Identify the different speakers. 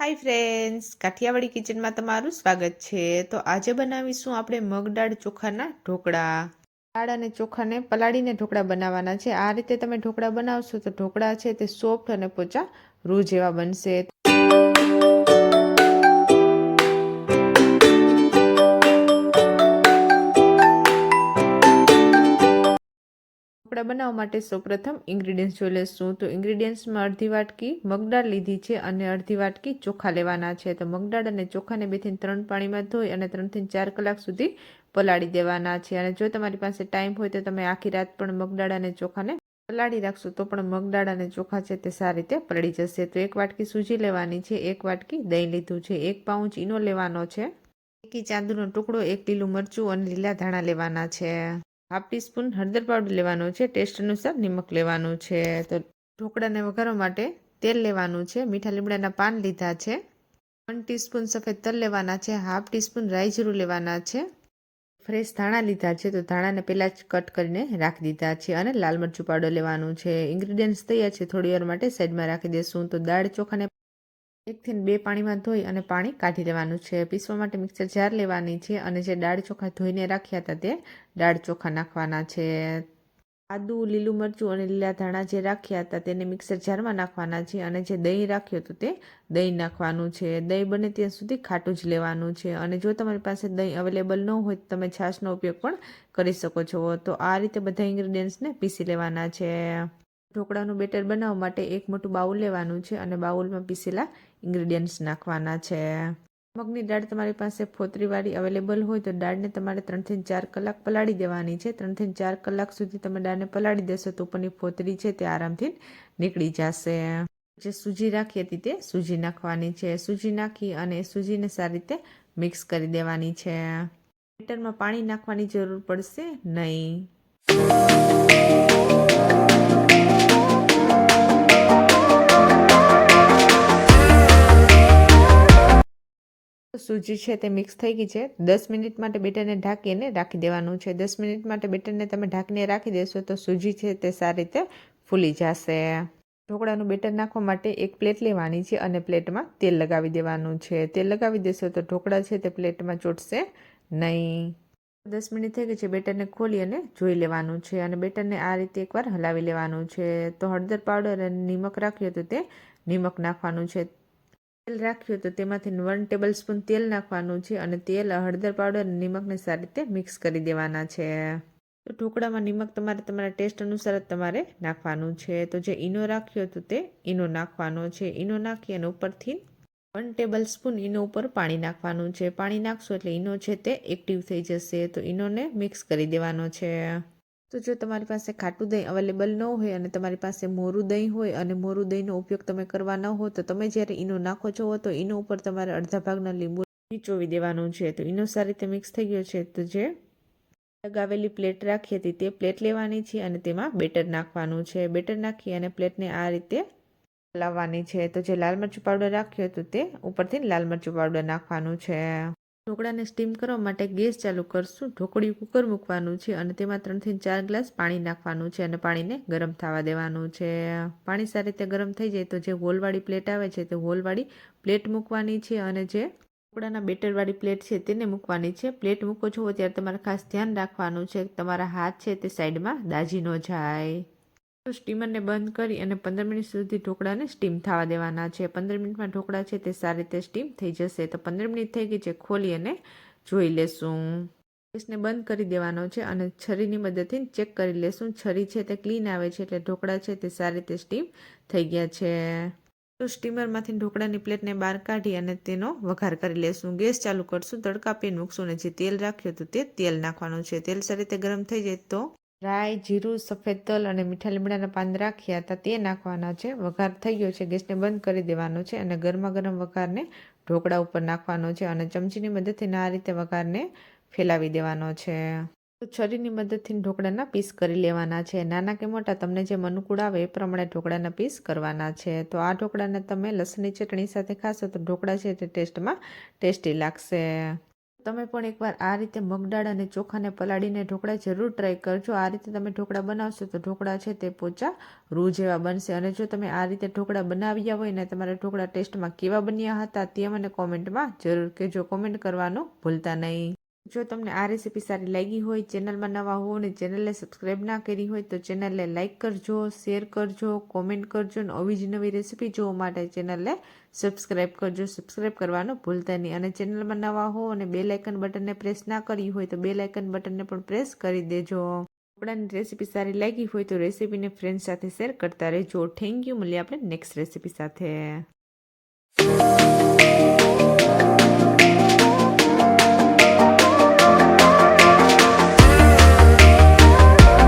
Speaker 1: Hi friends Kathiawadi કિચનમાં તમારું સ્વાગત છે. તો આજે બનાવીશું આપણે મગ દાળ ચોખાના ઢોકળા. દાળ અને ચોખાને પલાળીને ઢોકળા બનાવવાના છે. આ રીતે તમે ઢોકળા બનાવશો તો ઢોકળા છે તે સોફ્ટ અને પોચા રૂ જેવા બનશે. ઢોકળા બનાવવા માટે સૌપ્રથમ ઇન્ગ્રીડિયન્ટ્સ જોઈ લઈશું. તો ઇન્ગ્રીડિયન્ટ્સમાં અડધી વાટકી મગદાળ લીધી છે અને અડધી વાટકી ચોખા લેવાના છે. તો મગદાળ અને ચોખાને બેથી ત્રણ પાણીમાં ધોઈ અને ત્રણથી ચાર કલાક સુધી પલાળી દેવાના છે. અને જો તમારી પાસે ટાઈમ હોય તો તમે આખી રાત પણ મગદાળ અને ચોખાને પલાળી રાખશો તો પણ મગદાળ અને ચોખા છે તે સારી રીતે પલળી જશે. તો એક વાટકી સૂજી લેવાની છે, એક વાટકી દહીં લીધું છે, એક પાઉચ ઈનો લેવાનો છે, એકી ચાંદુનો ટુકડો, એક લીલું મરચું અને લીલા ધાણા લેવાના છે. હાફ ટીસ્પૂન હળદર પાવડર લેવાનો છે. ટેસ્ટ અનુસાર નિમક લેવાનું છે. તો ઢોકળાને વઘારવા માટે તેલ લેવાનું છે. મીઠા લીમડાના પાન લીધા છે. વન ટીસ્પૂન સફેદ તલ લેવાના છે. હાફ ટીસ્પૂન રાઈ જીરું લેવાના છે. ફ્રેશ ધાણા લીધા છે. તો ધાણાને પહેલાં જ કટ કરીને રાખી દીધા છે અને લાલ મરચું પાવડર લેવાનું છે. ઇન્ગ્રીડિયન્ટ્સ તૈયાર છે. થોડી વાર માટે સાઈડમાં રાખી દેશું. તો દાળ ચોખાને એકથી બે પાણીમાં ધોઈ અને પાણી કાઢી લેવાનું છે. પીસવા માટે મિક્સર જાર લેવાની છે અને જે દાળ ચોખા ધોઈને રાખ્યા હતા તે દાળ ચોખા નાખવાના છે. આદુ, લીલું મરચું અને લીલા ધાણા જે રાખ્યા હતા તેને મિક્સર જારમાં નાખવાના છે અને જે દહીં રાખ્યું હતું તે દહીં નાખવાનું છે. દહીં બને ત્યાં સુધી ખાટું જ લેવાનું છે અને જો તમારી પાસે દહીં અવેલેબલ ન હોય તો તમે છાશનો ઉપયોગ પણ કરી શકો છો. તો આ રીતે બધા ઇન્ગ્રીડિયન્ટ્સને પીસી લેવાના છે. ઢોકળાનું બેટર બનાવવા માટે એક મોટું બાઉલ લેવાનું છે અને બાઉલમાં પીસેલા ઇન્ગ્રીડિયન્ટ્સ નાખવાના છે. મગની દાળ તમારી પાસે ફોતરીવાળી અવેલેબલ હોય તો દાળને તમારે ત્રણથી ચાર કલાક પલાળી દેવાની છે. ત્રણથી ચાર કલાક સુધી તમે દાળને પલાળી દેશો તો ઉપરની ફોતરી છે તે આરામથી નીકળી જશે. જે સૂજી રાખી હતી તે સૂજી નાખવાની છે. સૂજી નાખી અને સૂજીને સારી રીતે મિક્સ કરી દેવાની છે. બેટરમાં પાણી નાખવાની જરૂર પડશે નહીં. સૂજી છે તે મિક્સ થઈ ગઈ છે. દસ મિનિટ માટે બેટરને ઢાંકીને રાખી દેવાનું છે. દસ મિનિટ માટે બેટરને તમે ઢાંકીને રાખી દેશો તો સૂજી છે તે સારી રીતે ફૂલી જશે. ઢોકળાનું બેટર નાખવા માટે એક પ્લેટ લેવાની છે અને પ્લેટમાં તેલ લગાવી દેવાનું છે. તેલ લગાવી દેશો તો ઢોકળા છે તે પ્લેટમાં ચોટશે નહીં. દસ મિનિટ થઈ ગઈ છે બેટરને ખોલી અને જોઈ લેવાનું છે અને બેટરને આ રીતે એકવાર હલાવી લેવાનું છે. તો હળદર પાવડર અને નિમક રાખ્યું હતું તે નિમક નાખવાનું છે. તેલ રાખ્યું તો તેમાંથી વન ટેબલ સ્પૂન તેલ નાખવાનું છે અને તેલ હળદર પાવડર અને નિમકને સારી રીતે મિક્સ કરી દેવાના છે. તો ઢોકળામાં નિમક તમારે તમારા ટેસ્ટ અનુસાર જ તમારે નાખવાનું છે. તો જે ઈનો રાખ્યો હતો તે ઈનો નાખવાનો છે. ઈનો નાખી અને ઉપરથી વન ટેબલ સ્પૂન ઈનો ઉપર પાણી નાખવાનું છે. પાણી નાખશો એટલે ઈનો છે તે એક્ટિવ થઈ જશે. તો ઈનોને મિક્સ કરી દેવાનો છે. તો જો તમારી પાસે ખાટું દહીં અવેલેબલ ન હોય અને તમારી પાસે મોરું દહીં હોય અને મોરું દહીંનો ઉપયોગ તમે કરવા ન હો, તો તમે જ્યારે ઈનો નાખો છો તો ઈનો ઉપર તમારે અડધા ભાગના લીંબુ નીચોવી દેવાનું છે. તો ઈનો સારી રીતે મિક્સ થઈ ગયો છે. તો જે લગાવેલી પ્લેટ રાખી હતી તે પ્લેટ લેવાની છે અને તેમાં બેટર નાખવાનું છે. બેટર નાખી અને પ્લેટને આ રીતે લાવવાની છે. તો જે લાલ મરચું પાવડર રાખ્યો હતો તે ઉપરથી લાલ મરચું પાવડર નાખવાનું છે. ઢોકળાને સ્ટીમ કરવા માટે ગેસ ચાલુ કરશું. ઢોકળી કુકર મૂકવાનું છે અને તેમાં ત્રણથી ચાર ગ્લાસ પાણી નાખવાનું છે અને પાણીને ગરમ થવા દેવાનું છે. પાણી સારી રીતે ગરમ થઈ જાય તો જે હોલવાળી પ્લેટ આવે છે તે હોલવાળી પ્લેટ મૂકવાની છે અને જે ઢોકળાના બેટરવાળી પ્લેટ છે તેને મૂકવાની છે. પ્લેટ મૂકો છો ત્યારે તમારે ખાસ ધ્યાન રાખવાનું છે તમારા હાથ છે તે સાઈડમાં દાજી ન જાય. તો સ્ટીમરને બંધ કરી અને પંદર મિનિટ સુધી ઢોકળાને સ્ટીમ થવા દેવાના છે. પંદર મિનિટમાં ઢોકળા છે તે સારી રીતે સ્ટીમ થઈ જશે. તો પંદર મિનિટ થઈ ગઈ છે, ખોલી અને જોઈ લેશું. ગેસને બંધ કરી દેવાનો છે અને છરીની મદદથી ચેક કરી લેશું. છરી છે તે ક્લીન આવે છે એટલે ઢોકળા છે તે સારી રીતે સ્ટીમ થઈ ગયા છે. તો સ્ટીમરમાંથી ઢોકળાની પ્લેટને બહાર કાઢી અને તેનો વઘાર કરી લેશું. ગેસ ચાલુ કરશું, તડકા પેન મૂકશું અને જે તેલ રાખ્યું હતું તે તેલ નાખવાનું છે. તેલ સારી રીતે ગરમ થઈ જાય તો રાઈ, જીરું, સફેદ તલ અને મીઠા લીમડાના પાન રાખ્યા હતા. તે નાખવાના છે. વઘાર થઈ ગયો છે. ગેસને બંધ કરી દેવાનો છે અને ગરમા ગરમ વઘારને ઢોકળા ઉપર નાખવાનો છે અને ચમચીની મદદથી આ રીતે વઘારને ફેલાવી દેવાનો છે. તો છરીની મદદથી ઢોકળાના પીસ કરી લેવાના છે. નાના કે મોટા, તમને જે અનુકૂળ આવે એ પ્રમાણે ઢોકળાના પીસ કરવાના છે. તો આ ઢોકળાને તમે લસણની ચટણી સાથે ખાશો તો ઢોકળા છે તે ટેસ્ટમાં ટેસ્ટી લાગશે. તમે પણ એકવાર આ રીતે મગદાળ અને ચોખાને પલાળીને ઢોકળા જરૂર ટ્રાય કરજો. આ રીતે તમે ઢોકળા બનાવશો તો ઢોકળા છે તે પોચા રૂ જેવા બનશે. અને જો તમે આ રીતે ઢોકળા બનાવ્યા હોય ને તમારા ઢોકળા ટેસ્ટમાં કેવા બન્યા હતા તે મને કોમેન્ટમાં જરૂર કહેજો. કોમેન્ટ કરવાનું ભૂલતા નહીં. જો તમને આ રેસીપી સારી લાગી હોય, ચેનલમાં નવા હો અને ચેનલને સબસ્ક્રાઈબ ના કરી હોય, તો ચેનલને લાઇક કરજો, શેર કરજો, કોમેન્ટ કરજો અને આવી જ નવી રેસીપી જોવા માટે ચેનલને સબસ્ક્રાઈબ કરજો. સબસ્ક્રાઈબ કરવાનું ભૂલતા નહીં. અને ચેનલમાં નવા હો અને બે લાઇકન બટનને પ્રેસ ના કરી હોય, તો બે લાઇકન બટનને પણ પ્રેસ કરી દેજો. આપણાની રેસીપી સારી લાગી હોય, તો રેસીપીને ફ્રેન્ડ સાથે શેર કરતા રહેજો. થેન્ક યુ મળીએ આપણે નેક્સ્ટ રેસીપી સાથે.